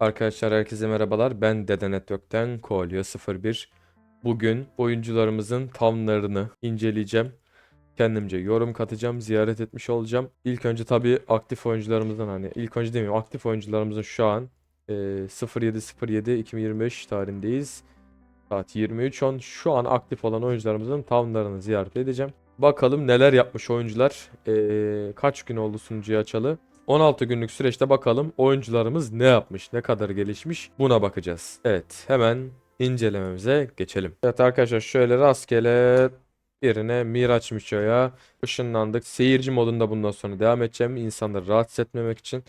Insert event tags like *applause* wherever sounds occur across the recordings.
Arkadaşlar herkese merhabalar. Ben Dede Network'ten Kolyo 01. Bugün oyuncularımızın tamlarını inceleyeceğim. Kendimce yorum katacağım, ziyaret etmiş olacağım. İlk önce tabii aktif oyuncularımızdan hani ilk önce demiyorum aktif oyuncularımızın şu an e, 07.07 2025 tarihindeyiz. Saat 23.10. Şu an aktif olan oyuncularımızın tamlarını ziyaret edeceğim. Bakalım neler yapmış oyuncular. E, kaç gün oldu sunucuyu açalı? 16 günlük süreçte bakalım oyuncularımız ne yapmış, ne kadar gelişmiş buna bakacağız. Evet hemen incelememize geçelim. Evet arkadaşlar şöyle rastgele birine Miraç Miço'ya ışınlandık. Seyirci modunda bundan sonra devam edeceğim insanları rahatsız etmemek için.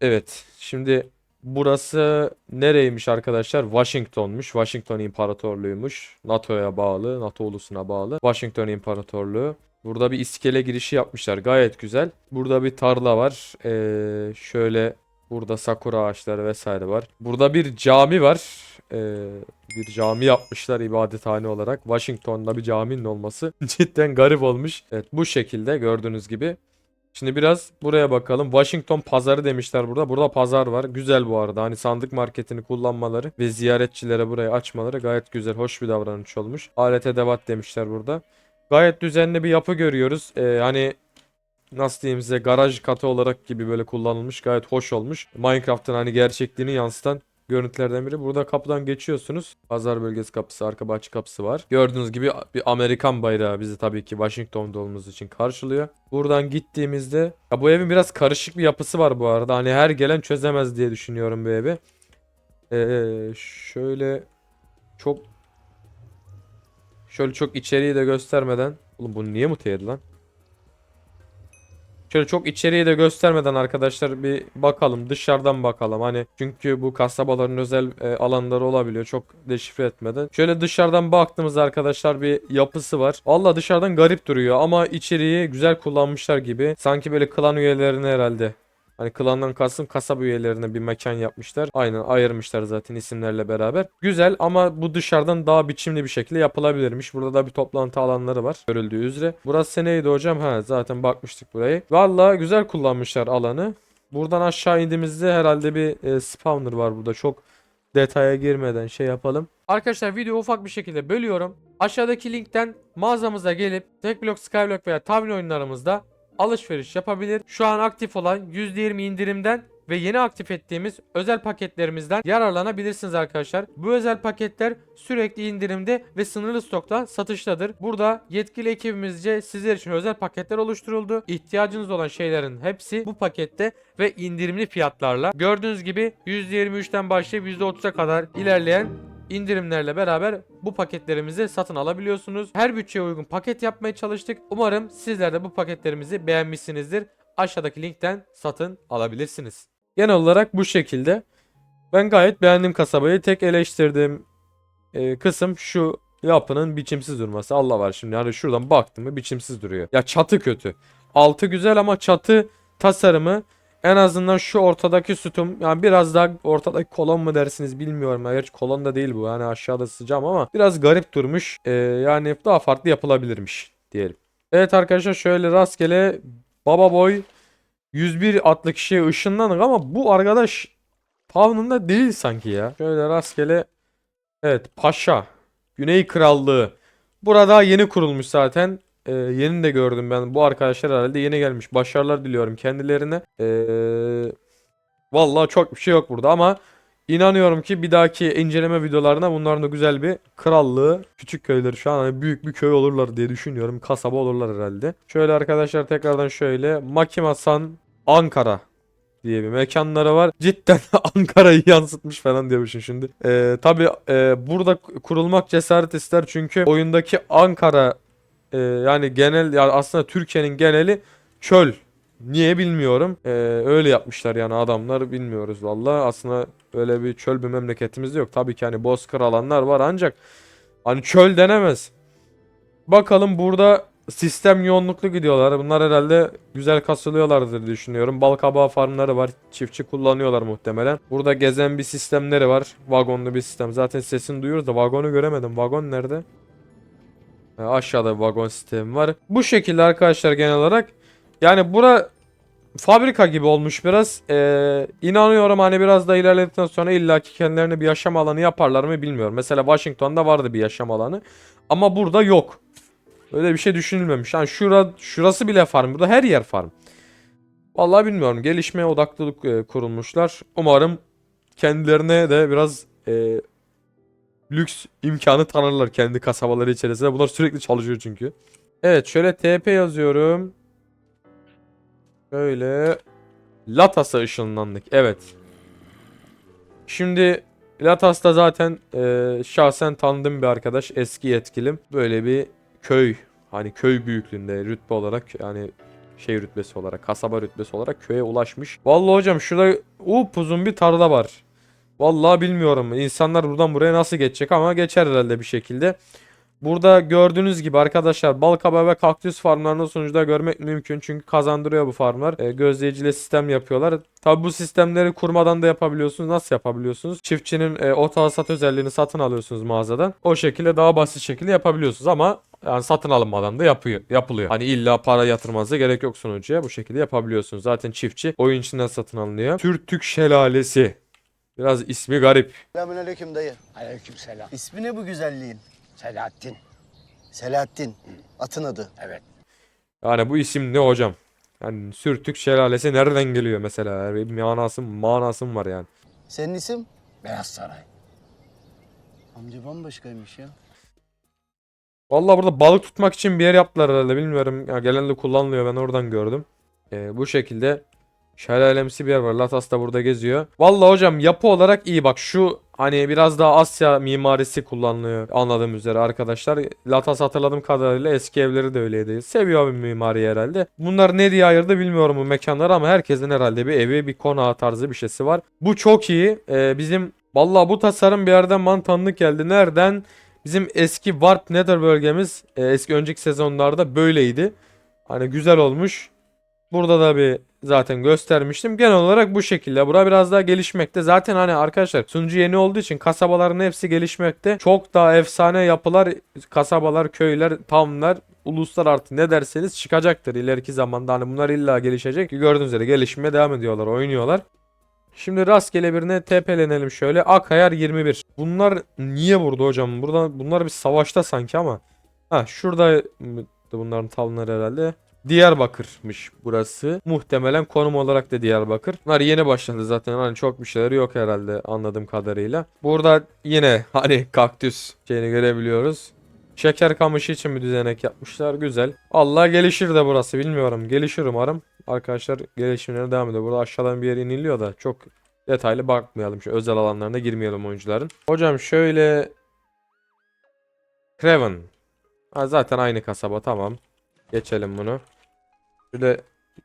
Evet şimdi burası nereymiş arkadaşlar? Washington'muş. Washington İmparatorluğu'ymuş. NATO'ya bağlı, NATO ulusuna bağlı. Washington İmparatorluğu. Burada bir iskele girişi yapmışlar. Gayet güzel. Burada bir tarla var. Ee, şöyle burada sakura ağaçları vesaire var. Burada bir cami var. Ee, bir cami yapmışlar ibadethane olarak. Washington'da bir caminin olması *laughs* cidden garip olmuş. Evet bu şekilde gördüğünüz gibi. Şimdi biraz buraya bakalım. Washington pazarı demişler burada. Burada pazar var. Güzel bu arada. Hani sandık marketini kullanmaları ve ziyaretçilere burayı açmaları gayet güzel, hoş bir davranış olmuş. Alet edevat demişler burada. Gayet düzenli bir yapı görüyoruz. Ee, hani nasıl diyeyim size garaj katı olarak gibi böyle kullanılmış. Gayet hoş olmuş. Minecraft'ın hani gerçekliğini yansıtan görüntülerden biri. Burada kapıdan geçiyorsunuz. Pazar bölgesi kapısı, arka bahçe kapısı var. Gördüğünüz gibi bir Amerikan bayrağı bizi tabii ki Washington'da olduğumuz için karşılıyor. Buradan gittiğimizde ya bu evin biraz karışık bir yapısı var bu arada. Hani her gelen çözemez diye düşünüyorum bu evi. Ee, şöyle çok Şöyle çok içeriği de göstermeden. Oğlum bu niye muteyedi lan? Şöyle çok içeriği de göstermeden arkadaşlar bir bakalım. Dışarıdan bakalım. Hani çünkü bu kasabaların özel e, alanları olabiliyor. Çok deşifre etmeden. Şöyle dışarıdan baktığımızda arkadaşlar bir yapısı var. Valla dışarıdan garip duruyor ama içeriği güzel kullanmışlar gibi. Sanki böyle klan üyelerine herhalde Hani klandan kastım kasaba üyelerine bir mekan yapmışlar. Aynen ayırmışlar zaten isimlerle beraber. Güzel ama bu dışarıdan daha biçimli bir şekilde yapılabilirmiş. Burada da bir toplantı alanları var. Görüldüğü üzere. Burası neydi hocam? Ha zaten bakmıştık burayı. Valla güzel kullanmışlar alanı. Buradan aşağı indiğimizde herhalde bir e, spawner var burada. Çok detaya girmeden şey yapalım. Arkadaşlar video ufak bir şekilde bölüyorum. Aşağıdaki linkten mağazamıza gelip Tekblock, Skyblock veya tahmin oyunlarımızda alışveriş yapabilir. Şu an aktif olan %20 indirimden ve yeni aktif ettiğimiz özel paketlerimizden yararlanabilirsiniz arkadaşlar. Bu özel paketler sürekli indirimde ve sınırlı stokta satıştadır. Burada yetkili ekibimizce sizler için özel paketler oluşturuldu. İhtiyacınız olan şeylerin hepsi bu pakette ve indirimli fiyatlarla. Gördüğünüz gibi %23'ten başlayıp %30'a kadar ilerleyen indirimlerle beraber bu paketlerimizi satın alabiliyorsunuz. Her bütçeye uygun paket yapmaya çalıştık. Umarım sizler de bu paketlerimizi beğenmişsinizdir. Aşağıdaki linkten satın alabilirsiniz. Genel olarak bu şekilde. Ben gayet beğendim kasabayı. Tek eleştirdiğim e, kısım şu yapının biçimsiz durması. Allah var şimdi hani şuradan baktım mı biçimsiz duruyor. Ya çatı kötü. Altı güzel ama çatı tasarımı en azından şu ortadaki sütun yani biraz daha ortadaki kolon mu dersiniz bilmiyorum. Gerçi kolon da değil bu yani aşağıda sıcağım ama biraz garip durmuş. Ee, yani daha farklı yapılabilirmiş diyelim. Evet arkadaşlar şöyle rastgele Baba Boy 101 adlı kişiye ışınlandık ama bu arkadaş Town'unda değil sanki ya. Şöyle rastgele evet Paşa Güney Krallığı. Burada yeni kurulmuş zaten. Ee, yeni de gördüm ben. Bu arkadaşlar herhalde yeni gelmiş. Başarılar diliyorum kendilerine. Ee, vallahi çok bir şey yok burada ama inanıyorum ki bir dahaki inceleme videolarına bunların da güzel bir krallığı, küçük köyleri şu an hani büyük bir köy olurlar diye düşünüyorum. Kasaba olurlar herhalde. Şöyle arkadaşlar tekrardan şöyle Makimasan Ankara diye bir mekanları var. Cidden *laughs* Ankara'yı yansıtmış falan diyormuşum şimdi. Ee, tabii e, burada kurulmak cesaret ister çünkü oyundaki Ankara ee, yani genel yani aslında Türkiye'nin geneli çöl. Niye bilmiyorum. Ee, öyle yapmışlar yani adamlar bilmiyoruz valla. Aslında öyle bir çöl bir memleketimiz yok. Tabii ki hani bozkır alanlar var ancak hani çöl denemez. Bakalım burada sistem yoğunluklu gidiyorlar. Bunlar herhalde güzel kasılıyorlardır düşünüyorum. Balkabağı farmları var. Çiftçi kullanıyorlar muhtemelen. Burada gezen bir sistemleri var. Vagonlu bir sistem. Zaten sesini duyuyoruz da vagonu göremedim. Vagon nerede? Ha, Aşağıda vagon sistemi var. Bu şekilde arkadaşlar genel olarak. Yani bura fabrika gibi olmuş biraz. Ee, inanıyorum hani biraz da ilerledikten sonra illaki kendilerine bir yaşam alanı yaparlar mı bilmiyorum. Mesela Washington'da vardı bir yaşam alanı. Ama burada yok. Öyle bir şey düşünülmemiş. Yani şura, şurası bile farm. Burada her yer farm. Vallahi bilmiyorum. Gelişmeye odaklılık e, kurulmuşlar. Umarım kendilerine de biraz e, lüks imkanı tanırlar kendi kasabaları içerisinde. Bunlar sürekli çalışıyor çünkü. Evet şöyle TP yazıyorum. Şöyle Latas'a ışınlandık. Evet. Şimdi Latas'ta zaten e, şahsen tanıdığım bir arkadaş. Eski yetkilim. Böyle bir köy. Hani köy büyüklüğünde rütbe olarak yani şey rütbesi olarak, kasaba rütbesi olarak köye ulaşmış. Vallahi hocam şurada upuzun bir tarla var. Vallahi bilmiyorum. İnsanlar buradan buraya nasıl geçecek ama geçer herhalde bir şekilde. Burada gördüğünüz gibi arkadaşlar balkaba ve kaktüs farmlarını sonuçta görmek mümkün. Çünkü kazandırıyor bu farmlar. E, gözleyiciyle sistem yapıyorlar. Tabi bu sistemleri kurmadan da yapabiliyorsunuz. Nasıl yapabiliyorsunuz? Çiftçinin e, ot alsat özelliğini satın alıyorsunuz mağazadan. O şekilde daha basit şekilde yapabiliyorsunuz ama yani satın alınmadan da yapıyor, yapılıyor. Hani illa para yatırmanıza gerek yok sonucuya. Bu şekilde yapabiliyorsunuz. Zaten çiftçi oyun içinden satın alınıyor. Türtük Şelalesi. Biraz ismi garip. Selamünaleyküm dayı. Aleykümselam. İsmi ne bu güzelliğin? Selahattin. Selahattin. Atın adı. Evet. Yani bu isim ne hocam? Yani Sürtük Şelalesi nereden geliyor mesela? Bir manası, manası mı var yani? Senin isim? Beyaz Saray. Amca bambaşkaymış ya. Vallahi burada balık tutmak için bir yer yaptılar herhalde bilmiyorum. Ya genelde kullanılıyor ben oradan gördüm. Ee, bu şekilde şelalemsi bir yer var. Latas da burada geziyor. Vallahi hocam yapı olarak iyi bak şu hani biraz daha Asya mimarisi kullanılıyor anladığım üzere arkadaşlar. Latas hatırladığım kadarıyla eski evleri de öyleydi. Seviyor bir mimari herhalde. Bunlar ne diye ayırdı bilmiyorum bu mekanları ama herkesin herhalde bir evi bir konağı tarzı bir şeysi var. Bu çok iyi. Ee, bizim Vallahi bu tasarım bir yerden bana tanıdık geldi. Nereden? Bizim eski Warp Nether bölgemiz e, eski önceki sezonlarda böyleydi. Hani güzel olmuş. Burada da bir zaten göstermiştim. Genel olarak bu şekilde. Bura biraz daha gelişmekte. Zaten hani arkadaşlar sunucu yeni olduğu için kasabaların hepsi gelişmekte. Çok daha efsane yapılar, kasabalar, köyler, townlar, uluslar artık ne derseniz çıkacaktır ileriki zamanda. Hani bunlar illa gelişecek. Gördüğünüz üzere gelişmeye devam ediyorlar, oynuyorlar. Şimdi rastgele birine TP'lenelim şöyle. Akayar 21. Bunlar niye burada hocam? Burada bunlar bir savaşta sanki ama. Ha şurada bunların tavları herhalde. Diyarbakır'mış burası. Muhtemelen konum olarak da Diyarbakır. Bunlar yeni başladı zaten. Hani çok bir şeyleri yok herhalde anladığım kadarıyla. Burada yine hani kaktüs şeyini görebiliyoruz. Şeker kamışı için bir düzenek yapmışlar. Güzel. Allah gelişir de burası bilmiyorum. Gelişir umarım. Arkadaşlar gelişimlerine devam ediyor. Burada aşağıdan bir yer iniliyor da çok detaylı bakmayalım. Şu özel alanlarına girmeyelim oyuncuların. Hocam şöyle Craven. Ha, zaten aynı kasaba tamam. Geçelim bunu. Şöyle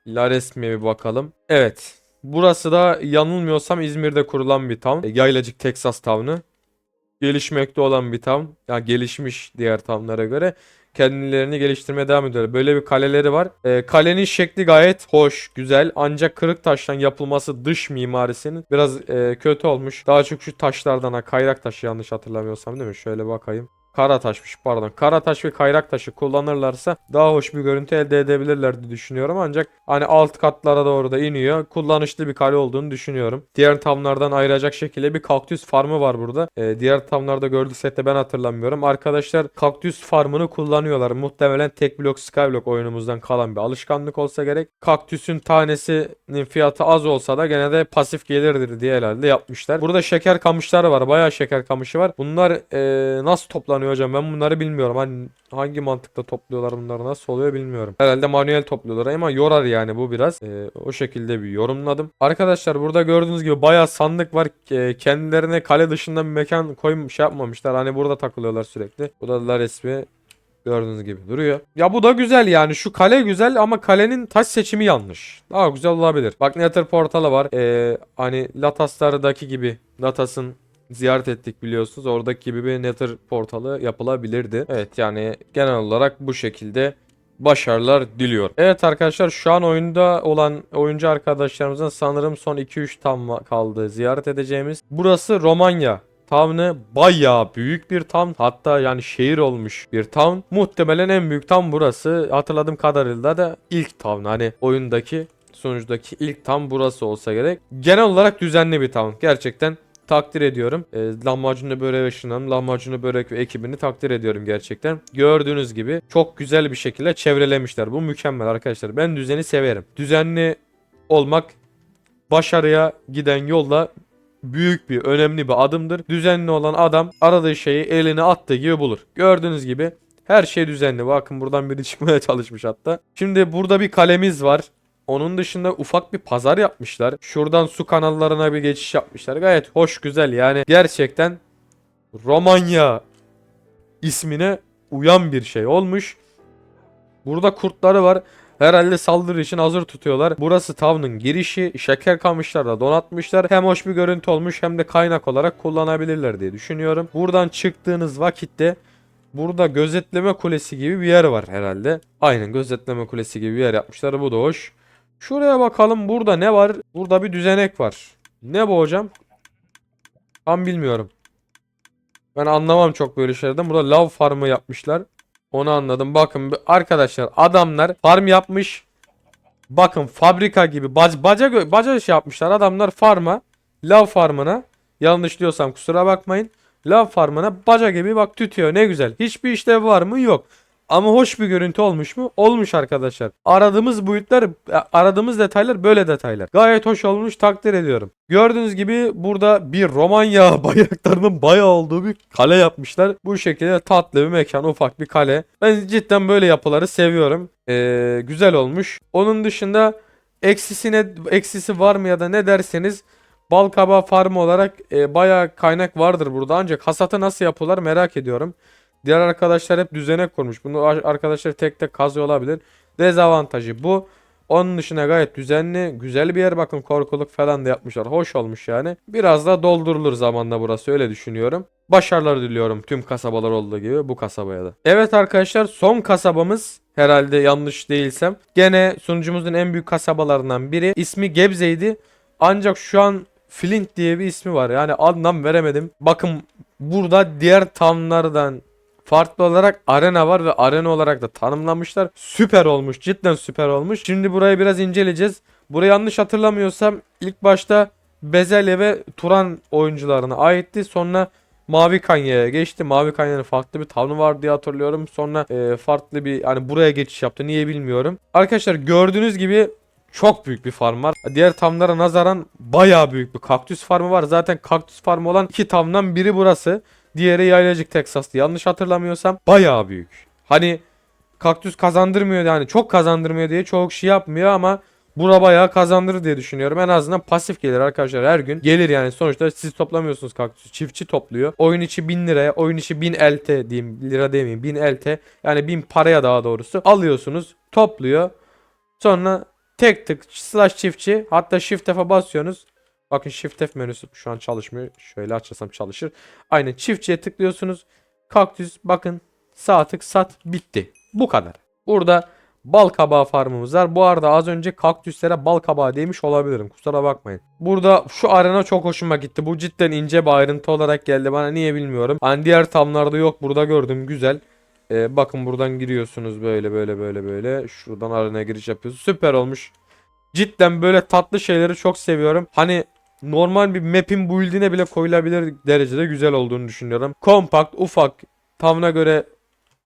Laresmi'ye bir bakalım. Evet. Burası da yanılmıyorsam İzmir'de kurulan bir town. E, Yaylacık Texas town'u. Gelişmekte olan bir town. Yani gelişmiş diğer town'lara göre kendilerini geliştirmeye devam ediyorlar. Böyle bir kaleleri var. Ee, kalenin şekli gayet hoş, güzel. Ancak kırık taştan yapılması dış mimarisinin biraz e, kötü olmuş. Daha çok şu taşlardan ha kayrak taşı yanlış hatırlamıyorsam değil mi? Şöyle bakayım. Kara taşmış pardon. Kara taş ve kayrak taşı kullanırlarsa daha hoş bir görüntü elde edebilirler diye düşünüyorum. Ancak hani alt katlara doğru da iniyor. Kullanışlı bir kale olduğunu düşünüyorum. Diğer tamlardan ayıracak şekilde bir kaktüs farmı var burada. Ee, diğer tamlarda gördüksek de ben hatırlamıyorum. Arkadaşlar kaktüs farmını kullanıyorlar. Muhtemelen tek blok skyblock oyunumuzdan kalan bir alışkanlık olsa gerek. Kaktüsün tanesinin fiyatı az olsa da gene de pasif gelirdir diye herhalde yapmışlar. Burada şeker kamışları var. Bayağı şeker kamışı var. Bunlar ee, nasıl toplanıyor hocam? Ben bunları bilmiyorum. Hani hangi mantıkla topluyorlar bunları nasıl oluyor bilmiyorum. Herhalde manuel topluyorlar ama yorar yani bu biraz. Ee, o şekilde bir yorumladım. Arkadaşlar burada gördüğünüz gibi bayağı sandık var. Ee, kendilerine kale dışında bir mekan koymuş şey yapmamışlar. Hani burada takılıyorlar sürekli. Bu da la resmi Gördüğünüz gibi duruyor. Ya bu da güzel yani. Şu kale güzel ama kalenin taş seçimi yanlış. Daha güzel olabilir. Bak Nether portalı var. Ee, hani Latas'lardaki gibi. Latas'ın ziyaret ettik biliyorsunuz. Oradaki gibi bir Nether portalı yapılabilirdi. Evet yani genel olarak bu şekilde başarılar diliyorum. Evet arkadaşlar şu an oyunda olan oyuncu arkadaşlarımızın sanırım son 2-3 tam kaldı ziyaret edeceğimiz. Burası Romanya. Town'ı bayağı büyük bir town. Hatta yani şehir olmuş bir town. Muhtemelen en büyük town burası. Hatırladığım kadarıyla da ilk town. Hani oyundaki sonuçtaki ilk tam burası olsa gerek. Genel olarak düzenli bir tam. Gerçekten takdir ediyorum. E, lahmacunlu börek ışınlanım, lahmacunlu börek ve ekibini takdir ediyorum gerçekten. Gördüğünüz gibi çok güzel bir şekilde çevrelemişler. Bu mükemmel arkadaşlar. Ben düzeni severim. Düzenli olmak başarıya giden yolda büyük bir, önemli bir adımdır. Düzenli olan adam aradığı şeyi eline attığı gibi bulur. Gördüğünüz gibi her şey düzenli. Bakın buradan biri *laughs* çıkmaya çalışmış hatta. Şimdi burada bir kalemiz var. Onun dışında ufak bir pazar yapmışlar. Şuradan su kanallarına bir geçiş yapmışlar. Gayet hoş, güzel. Yani gerçekten Romanya ismine uyan bir şey olmuş. Burada kurtları var. Herhalde saldırı için hazır tutuyorlar. Burası tavının girişi. Şeker kamışlarla donatmışlar. Hem hoş bir görüntü olmuş hem de kaynak olarak kullanabilirler diye düşünüyorum. Buradan çıktığınız vakitte burada gözetleme kulesi gibi bir yer var herhalde. Aynen gözetleme kulesi gibi bir yer yapmışlar. Bu da hoş. Şuraya bakalım burada ne var? Burada bir düzenek var. Ne bu hocam? Tam bilmiyorum. Ben anlamam çok böyle şeylerden. Burada lav farmı yapmışlar. Onu anladım. Bakın arkadaşlar adamlar farm yapmış. Bakın fabrika gibi bac baca baca şey yapmışlar. Adamlar farma, lav farmına yanlış diyorsam kusura bakmayın. Lav farmına baca gibi bak tütüyor. Ne güzel. Hiçbir işlev var mı? Yok. Ama hoş bir görüntü olmuş mu? Olmuş arkadaşlar. Aradığımız boyutlar, aradığımız detaylar böyle detaylar. Gayet hoş olmuş takdir ediyorum. Gördüğünüz gibi burada bir Romanya *laughs* bayraklarının bayağı olduğu bir kale yapmışlar. Bu şekilde tatlı bir mekan, ufak bir kale. Ben cidden böyle yapıları seviyorum. Ee, güzel olmuş. Onun dışında eksisine eksisi var mı ya da ne derseniz Balkaba farmı olarak e, bayağı kaynak vardır burada ancak hasatı nasıl yapıyorlar merak ediyorum. Diğer arkadaşlar hep düzenek kurmuş. Bunu ar- arkadaşlar tek tek kazıyor olabilir. Dezavantajı bu. Onun dışında gayet düzenli, güzel bir yer. Bakın korkuluk falan da yapmışlar. Hoş olmuş yani. Biraz da doldurulur zamanla burası öyle düşünüyorum. Başarılar diliyorum tüm kasabalar olduğu gibi bu kasabaya da. Evet arkadaşlar son kasabamız herhalde yanlış değilsem. Gene sunucumuzun en büyük kasabalarından biri. İsmi Gebze'ydi. Ancak şu an Flint diye bir ismi var. Yani anlam veremedim. Bakın burada diğer townlardan farklı olarak arena var ve arena olarak da tanımlamışlar. Süper olmuş. Cidden süper olmuş. Şimdi burayı biraz inceleyeceğiz. Burayı yanlış hatırlamıyorsam ilk başta Bezelye ve Turan oyuncularına aitti. Sonra Mavi Kanya'ya geçti. Mavi Kanya'nın farklı bir tavrı var diye hatırlıyorum. Sonra e, farklı bir hani buraya geçiş yaptı. Niye bilmiyorum. Arkadaşlar gördüğünüz gibi çok büyük bir farm var. Diğer tamlara nazaran bayağı büyük bir kaktüs farmı var. Zaten kaktüs farmı olan iki tamdan biri burası. Diğeri Yaylacık Texas'tı. Yanlış hatırlamıyorsam bayağı büyük. Hani kaktüs kazandırmıyor yani çok kazandırmıyor diye çok şey yapmıyor ama bura bayağı kazandırır diye düşünüyorum. En azından pasif gelir arkadaşlar her gün. Gelir yani sonuçta siz toplamıyorsunuz kaktüsü. Çiftçi topluyor. Oyun içi 1000 liraya, oyun içi 1000 LT diyeyim. Lira demeyeyim. 1000 LT. Yani 1000 paraya daha doğrusu. Alıyorsunuz. Topluyor. Sonra tek tık slash çiftçi. Hatta shift F'e basıyorsunuz. Bakın Shift F menüsü şu an çalışmıyor. Şöyle açarsam çalışır. Aynen çiftçiye tıklıyorsunuz. Kaktüs bakın sağ tık sat bitti. Bu kadar. Burada bal kabağı farmımız var. Bu arada az önce kaktüslere bal kabağı demiş olabilirim. Kusura bakmayın. Burada şu arena çok hoşuma gitti. Bu cidden ince bir ayrıntı olarak geldi bana. Niye bilmiyorum. Hani diğer tamlarda yok. Burada gördüm. Güzel. Ee, bakın buradan giriyorsunuz böyle böyle böyle böyle. Şuradan arenaya giriş yapıyorsunuz. Süper olmuş. Cidden böyle tatlı şeyleri çok seviyorum. Hani normal bir map'in build'ine bile koyulabilir derecede güzel olduğunu düşünüyorum. Kompakt, ufak, tavına göre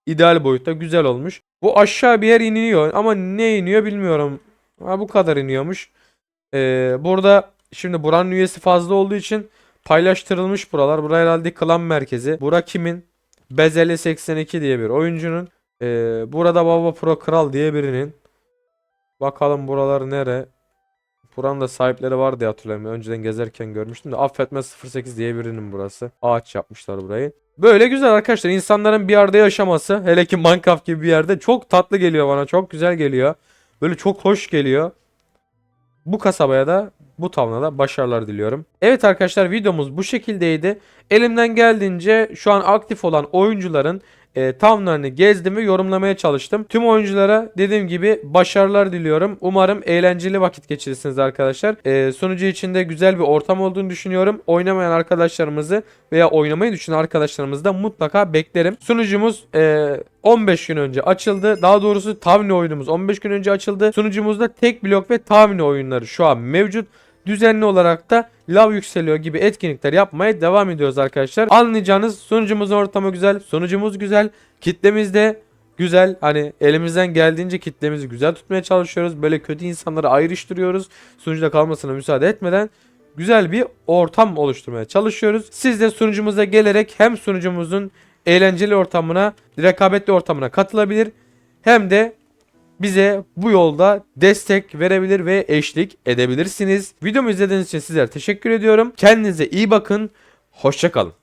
ideal boyutta güzel olmuş. Bu aşağı bir yer iniyor ama ne iniyor bilmiyorum. Ha bu kadar iniyormuş. Ee, burada şimdi buranın üyesi fazla olduğu için paylaştırılmış buralar. Bura herhalde klan merkezi. Bura kimin? Bezeli 82 diye bir oyuncunun. Ee, burada Baba Pro Kral diye birinin. Bakalım buralar nere? Buranın da sahipleri var diye hatırlıyorum. Önceden gezerken görmüştüm de affetme 08 diye birinin burası. Ağaç yapmışlar burayı. Böyle güzel arkadaşlar. İnsanların bir arada yaşaması hele ki Minecraft gibi bir yerde çok tatlı geliyor bana. Çok güzel geliyor. Böyle çok hoş geliyor. Bu kasabaya da bu tavına da başarılar diliyorum. Evet arkadaşlar videomuz bu şekildeydi. Elimden geldiğince şu an aktif olan oyuncuların e, townlarını gezdim ve yorumlamaya çalıştım. Tüm oyunculara dediğim gibi başarılar diliyorum. Umarım eğlenceli vakit geçirirsiniz arkadaşlar. E, sunucu içinde güzel bir ortam olduğunu düşünüyorum. Oynamayan arkadaşlarımızı veya oynamayı düşünen arkadaşlarımızı da mutlaka beklerim. Sunucumuz e, 15 gün önce açıldı. Daha doğrusu Tavni oyunumuz 15 gün önce açıldı. Sunucumuzda tek blok ve Tavni oyunları şu an mevcut. Düzenli olarak da lav yükseliyor gibi etkinlikler yapmaya devam ediyoruz arkadaşlar. Anlayacağınız sunucumuzun ortamı güzel, sunucumuz güzel, kitlemiz de güzel. Hani elimizden geldiğince kitlemizi güzel tutmaya çalışıyoruz. Böyle kötü insanları ayrıştırıyoruz. Sunucuda kalmasına müsaade etmeden güzel bir ortam oluşturmaya çalışıyoruz. Siz de sunucumuza gelerek hem sunucumuzun eğlenceli ortamına, rekabetli ortamına katılabilir hem de bize bu yolda destek verebilir ve eşlik edebilirsiniz. Videomu izlediğiniz için sizlere teşekkür ediyorum. Kendinize iyi bakın. Hoşçakalın.